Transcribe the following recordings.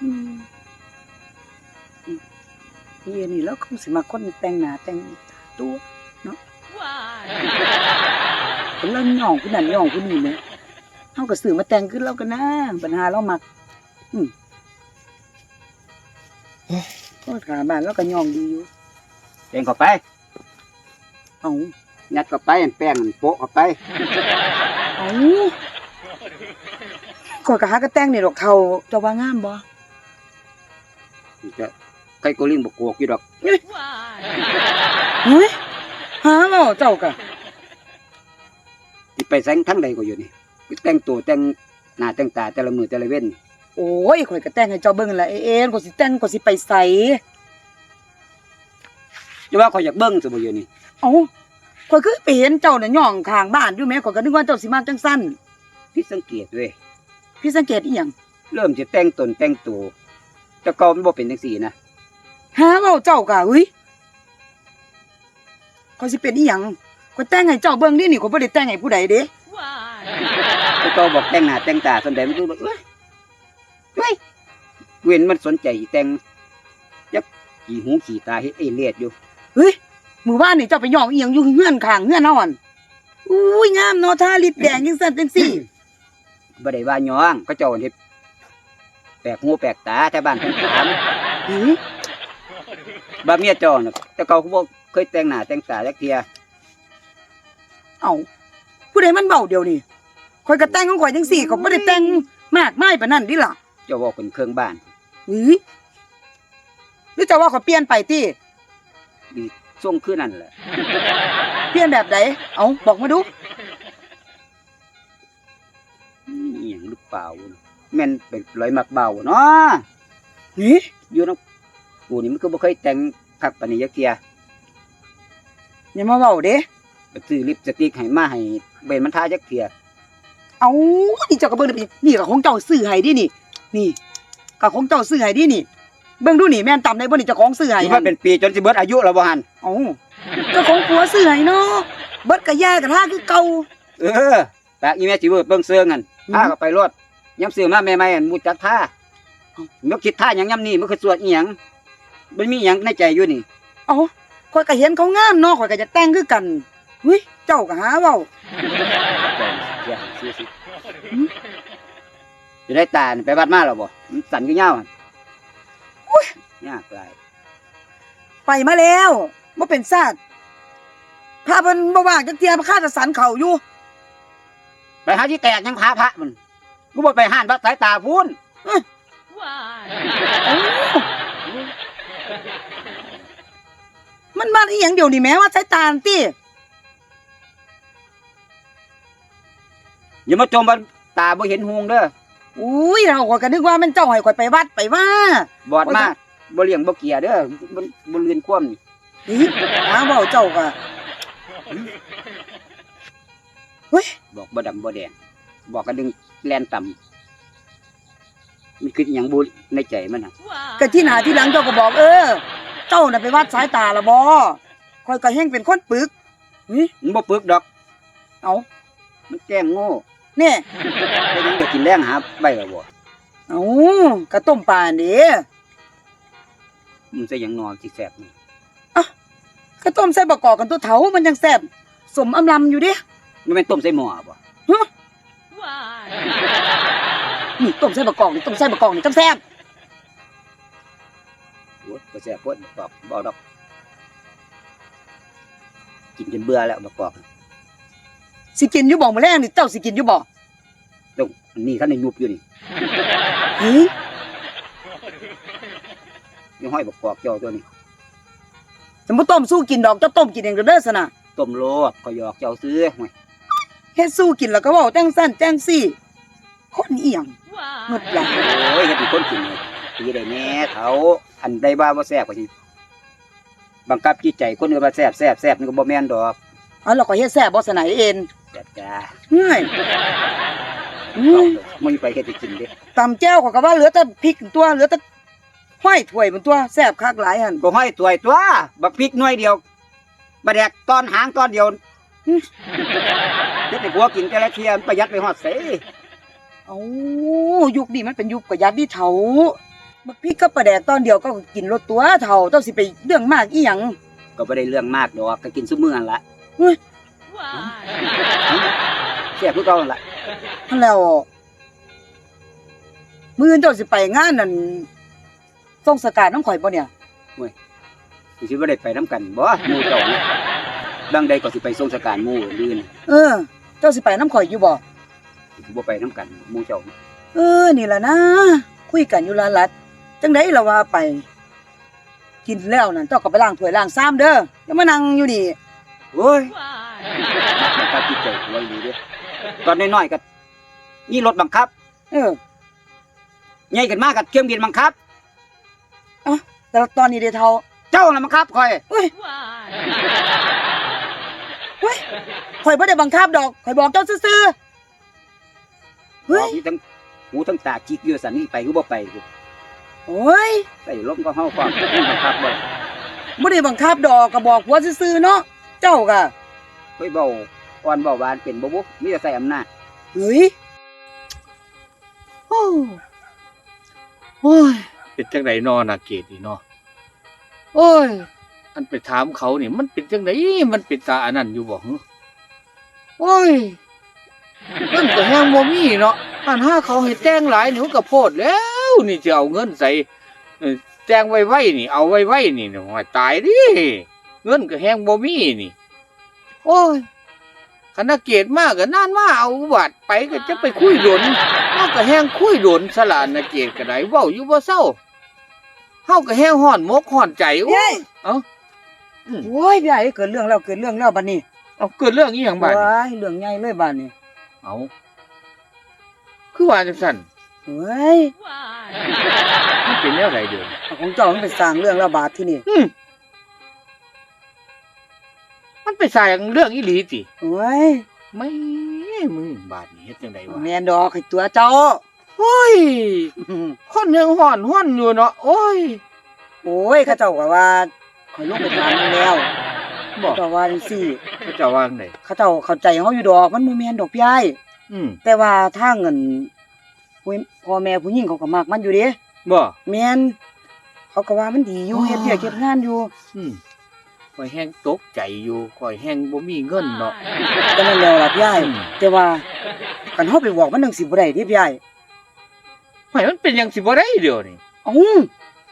นี่นี่แล้วคงสิมาคนแต่งหน้าแต่งตัวเนาะเป็นเรื่งหน่องกูนั่นหน่องกูนี่เลยเขาก็สื่อมาแต่งขึ้นแล้วกันนะปัญหาเรามัก อืมก็ขาบ้านแล้วก็ย่องดีอยู่เองก็ไปเอายัดก็ไปแป้งโปะก็ไปเอาก็กะหากระแต่งนี่ดอกเทาจะว่างามบ่ จะไก่โกลิงบกโกกอยู่ดอกเฮ้ยหาเว้าเจ้ากะสิไปแสงทั้งใดก็อยู่นี่แต่งตัวแต่งหน้าแต่งตาแต่ละมือแต่ละเว้นโอ้ยข่อยก็แต่งให้เจ้าเบิ่งนั่นละเอ็นก็สิแต่งก็สิไปใส่จะว่าเขาอยากเบิ่งสมมุติอยู่นี่เอ้าข่อยคือไปเห็นเจ้าน่ะย่องข้างบ้านอยู่แหม่ข่อยก็นึกว่าเจ้าสิมาจังซั่นพี่สังเกตเว้ยพี่สังเกตอีหยังเริ่มจะแต่งตนแต่งตัว แต่เก่ามันบ่เป็นจังซี่นะหาเว้าเจ้ากะเฮ้ยข่อยสิเป็นอีหยังข่อยแต่งให้เจ้าเบิ่งนี่นี่ข่อยบ่ได้แต่งให้ผู้ใดเด้แต่เก่าบอกแต่งหน้าแต่งตาส่วนใดมันก็แบบเอ้ยเฮ้ยเว้นมันสนใจอีแต่งยักขี่หูขี่ตาเฮ็ดเอเลียดอยู่เฮ้ยมื้อวานนี่เจ้าไปย่องอีหยังอยู่เฮือนข้างเฮือนเฮาอั่นอุ้ยงามเนาะทาลิปแดงจังซั่นจังซี่บ่ได้ว่าย้องเขาเจ้าเฮ็ด แปลกหูแปลกตาแต่บ้านเพิ่นถามหือบ่าเมียเจ้าน่ะแต่เก่าเขาบ่เคยแต่งหน้าแต่งตาจักเที่ยเอ้าผู้ใดมันเบาเดียวนี่ข่อยก็แต่งของข่อยจังซี่ก็บ่ได้แต่งมากมายปานนั้นดิล่ะเจ้าเว้าเป็นเครื่องบ้านหือหรือจะว่าข่อยเปลี่ยนไปติดีส่งคือนั่นแหละเปลี่ยนแบบใดเอ้าบอกมาดูมีอหย่างหรือเปล่า แม่นเป็นรอยมักเบาเนาะนี่อยู่นำกูนี่มันก็บ่เคยแต่งคักปานนี้จักเที่ยอย่ามาเว้าเด้ไปซื้อลิปสติกให้มาให้เบนมันทาจักเที่ยเอ้านี่เจ้าก็เบิ่งได้นี่ก็ของเจ้าซื้อให้ดินี่ นี่ก็ของเจ้าซื้อให้ดินี่ เบิ่งดูนี่แม่นตำได้บ่นี่เจ้าของซื้อให้สิว่าเป็นปีจนสิเบิดอายุแล้วบ่หั่นเอ้าเจ้าของผัวซื้อให้เนาะเบิดกะยากันท่าคือเก่าเออปากอีแม่สิเบิดเบิ่งเสื้อกันอืมพาเข้าไปรถ ยามซื้อมาใหม่ๆอันมูจักท่ามันคิดท่าหยังยามนี้มันคือสวดอีหยังมันมีหยังในใจอยู่นี่เอ้าข่อยก็เห็นเขางามเนาะข่อยก็จะแต่งคือกันเฮ้ยเจ้าก็หาเว้าเดี๋ยวซื้อสิจะได้ตานี่ไปวัดมาแล้วบ่มันสั่นคือยาวหั่นยากหลายไปมาแล้วบ่เป็นซาดพาเพิ่นบ่ว่างจักเที่ยมาฆ่าแตะสันเขาอยู่ไปหาที่แตกยังพาพระมัน กูบ่ไปห้านวัดสายตาพูนเอ้ามันมาอีหยังเดี๋ยวนี้แม้ว่าสายตาอันติอย่ามาจมว่าตาบ่เห็นหงเด้ออุ้ยเราข่อยก็นึกว่ามันเจ้าให้ข่อยไปวัดไปว่าบอดมาบ่เลี้ยงบ่เกียเด้อมันบ่เลือนความนี่อีหาเว้าเจ้าก็เฮ้ยบอกบ่ดำบ่แดง บอกกันดึงแลนต่ำมันคืออหยังบุในใจมันน่ะก็ที่หน้าที่หลังเจ้าก็บอก เออ เจ้าน่ะไปวัดสายตาละบ่ข่อยก็แฮงเป็นคนปึกหึมันบ่ปึกดอก เอามันแกล้งโง่แน่แต่ยังจะกินแรงหาใบแล้วบ่เอากระต้มปลาอันเด้มันจะหยังนอนสิแซ่บนี่กระต้มใส่บะกอกกันตัวเถามันยังแซ่บสมอำลำอยู่เด้มันเป็นต้มใส่หม้อบ่ นี่ต้มใส่บะกอกนี่ต้มใส่บะกอกนี่จังแซ่บโอ้ยบ่แซ่บเพิ่นบอกบ่ดอก กินจนเบื่อแล้วบ่กอกสิกินอยู่บ่มื้อแรงนี่เจ้าสิกินอยู่บ่ตรงนี่คันได้ยุบอยู่นี่หึยังห้อยบ่กอกเจ้าตัวนี้จะบ่ต้มสู้กินดอกเจ้าต้มกินเองเด้อซะนะต้มโลดก็หยอกเจ้าซื้อห่วย เฮ็ดสู้กินแล้วก็เว้าจังซั่นจังซี่ คนอีหยังหมดหลายโอ้ยเฮ็ดให้คนกินนี่ตีได้แน่เฒ่าอันใดว่าบ่แซ่บก็สิบังคับจิตใจคนอื่นว่าแซ่บแซ่บแซ่บนี่ก็บ่แม่นดอกเอาแล้วก็เฮ็ดแซ่บบ่ซะไหนเอ็นแซ่บจ้าเฮ้ยอืมมึงไปเฮ็ดให้กินเด้ตำแจ่วก็ก็ว่าเหลือแต่พริกตัวเหลือแต่ห้อยถ้วยมันตัวแซ่บคักหลายหั่นก็ห้อยตัวยตัวบักพริกหน่วยเดียวบะแดกตอนหางตอนเดียว เฮ็ดให้ผัวกินแต่ละเที่ยมันประหยัดไปฮอดไสเอ้ายุคนี้มันเป็นยุคประหยัดดิเฒ่าบักพริกกับปลาแดกตอนเดียวก็กินรสตัวเท่าเจ้าสิไปเรื่องมากอีหยังก็บ่ได้เรื่องมากดอกก็กินซุมื้อนั่นละแซ่บคือเก่านั่นละนั่นแล้วมื้ออื่นเจ้าสิไปงานนั่นส่งสการน้ำข่อยบ่เนี่ยสิสิบ่ได้ไปนํกันบ่หมู่เจ้านี่บางใดก็สิไปส่งสการหมู่อื่นเออ เจ้าสิไปน้ำข่อยอยู่บ่สิบ่ไปนํกันหมู่เจ้าเออ นี่ล่ะนะ คุยกันอยู่ละลัด จังไดล่ะว่าไป กินแล้วนั่นเจ้าก็ไปล้างถ้วยล้างซ้ำเด้ออย่ามานั่งอยู่นี่โอ้ยมันก็จิตใจไว้ดีเด้อตอนน้อยๆก็มีรถบังคับ เออใหญ่ขึ้นมาก็เครื่องบินบังคับแต่ตอนนี้เด้เท่าเจ้าน่ะบังคับข่อยเฮ้ย เฮ้ยข่อยบ่ได้บังคับดอกข่อยบอกเจ้าซื่อๆเฮ้ยมีทั้งหูทั้งตาจิกอยู่สันนี่ไปคือบ่ไปคือโอ้ยใส่ลมก็เฮาความบังคับบ่บ่ได้บังคับดอกก็บอกผัวซื่อๆเนาะ เจ้าก็เฮ้ยเบาอ่อนเบาหวานเป็นบ่บุมีแต่ใส่อำนาจเฮ้ยโอ้โอ้ย เป็นจังไดนอนาเกตนี่เนาะโอ้ย อันไปถามเขานี่ มันเป็นจังไดมันเป็นตาอันนั้นอยู่บ่หึโอ้ยมันก็แฮงบ่มีเนาะอันหาเขาให้แต่งหลายนี่มันก็โพดแล้ว นี่จะเอาเงินใส่เอ่อแต่งไว้ๆนี่ เอาไว้ๆนี่โอ้ยตายดิเงินก็แฮงบ่มีนี่ โอ้ยคณะเกตมากก็นานมาเอาบาดไปก็จะไปคุยหลนมันก็แฮงคุยหลนสลานนาเกตก็ได้เว้าอยู่บ่เศร้าเฮาก็แห้งห่อนมกห่อนใจโอ้เย้ยเอ้า โอ้ยพี่ใหญ่เกิดเรื่องแล้วเกิดเรื่องแล้วบัดนี้เอาเกิดเรื่องอีหยังบาดนี้ว้ายเรื่องใหญ่เลยบัดนี้เอาคือว่าจังซั่นเฮ้ยมันเป็นแนวใดเด้อเอาของเจ้ามันไปสร้างเรื่องแล้วบาดที่นี่อืมมันไปสร้างเรื่องอีหลีติเฮ้ยไม่มึงบาดนี้เฮ็ดจังไดวะแม่นดอกให้ตัวเจ้าโอ้ยคนยังห่อนห่อนอยู่เนาะโอ้ยโอ้ยเขาเจ้าก็ว่า ข่อยลงไปถามมันแล้วบอกเขาเจ้าว่าจังซี่ เขาเจะวางไดเขาเจ้าเข้าใจเฮาอยู่ดอกมันบ่แม่นดอกพี่ใหญ่อืมแต่ว่าทางเงินผู้พ่อแม่ผู้หญิงเขาก็มักมันอยู่เด้บ่แม่นเขาก็ว่ามันดีอยู่อ๋อเฮ็ดเวียกเฮ็ดงานอยู่อืมข่อยแห้งตกใจอยู่ข่อยแห้งบ่มีเงินเนาะก็นั่นแล้วล่ะพี่ใหญ่อืมแต่ว่าคันเฮาไปบอกมันจังสิบ่ได้เด้พี่ใหญ่ไม่มันเป็นหยังสิบ่ได้เดี๋ยวนี้เอ้า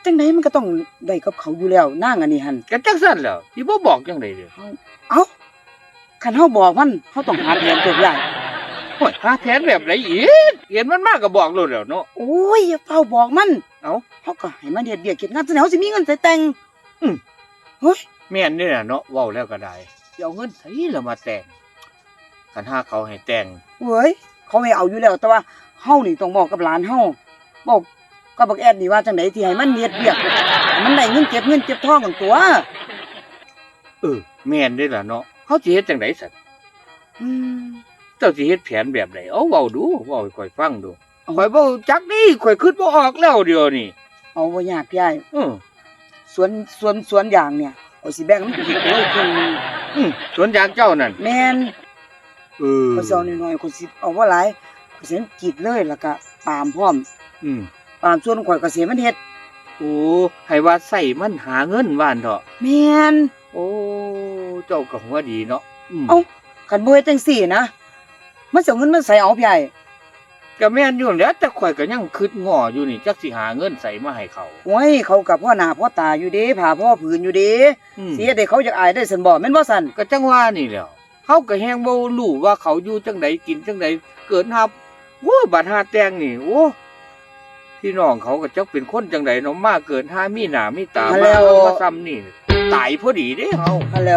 จังไดมันก็ต้องได้กับเขาอยู่แล้วนางอันนี้หั่นก็จังซั่นแหล้วสิบ่บอกจังไดเด้อเอ้าคันเฮาบอกมันเฮาต้องหาแผนตัวพี่ใหญ่โอ้ยหาแผนแบบไหนอีกเห็นมันมากก็บอกโลดแล้วเนาะ โอ้ยอย่าเฝ้าบอกมันเอ้า เฮาก็ให้มันเฮ็ดเวียกเฮ็ดงานซะแล้วสิมีเงินใส่แต่งอืม เฮ้ยแม่นนี่น่ะเนาะเว้าแล้วก็ได้สิเอาเงินไสล่ะมาแต่งคันหาเขาให้แต่งเว้ยเขาให้เอาอยู่แล้วแต่ว่าเฮานี่ต้องบอกกับหลานเฮาบอก กับบักแอดนี่ว่าจังไดที่ให้มันเฮ็ดเวียกให้มันได้เงินเก็บเงินเก็บทองกันตัว เออแม่นเด้ล่ะเนาะเฮาสิเฮ็ดจังไดสันอืมเจ้าสิเฮ็ดแผนแบบใดเอาเว้าดูเว้าให้ข่อยฟังดูเอาข่อยบ่รู้จักนี่ข่อยคิดบ่ออกแล้วเดี๋ยวนี้เอาบ่ยากพี่ใหญ่เออสวนสวนสวนยางเนี่ยเอาสิแบ่งมันกี่ตัวครึ่งหนึงอืมสวนยางเจ้านั่นแม่นเออเขาสิเอาน้อยๆคนสิเอาบ่หลายเขาสิกรีดเลยแล้วก็ปาล์มพร้อม อืม ปาล์มส่วนข่อยก็สิให้มันเฮ็ดโอ้ให้ว่าใส่มันหาเงินว่านเถาะแม่นโอ้เจ้าก็หัวดีเนาะอืมเอ้าคันบ่เฮ็ดจังซี่นะมันสิเอาเงินมาใส่เอาพี่ใหญ่ก็แม่นอยู่แหล้วแต่ข่อยก็ยังคิดง้ออยู่นี่จักสิหาเงินใส่มาให้เขาโอ้ยเขากับพ่อหน้าพ่อตาอยู่เด้ผ่าพ่อผืนอยู่เด้อืม สิเฮ็ดให้เขาอยากอายได้ซั่นบ่แม่นบ่ซั่นก็จังว่านี่แหล้วเขาก็แฮงบ่รู้ว่าเขาอยู่จังใดกินจังใดเกิดหาโอ้บาดหาแตงนี่ โอ้ พี่น้องเขาก็จักเป็นคนจังใดเนาะมาเกิดหามีหน้ามีตามาเอามาซ้ำนี่ตายพอดีเด้เฮาฮัลโ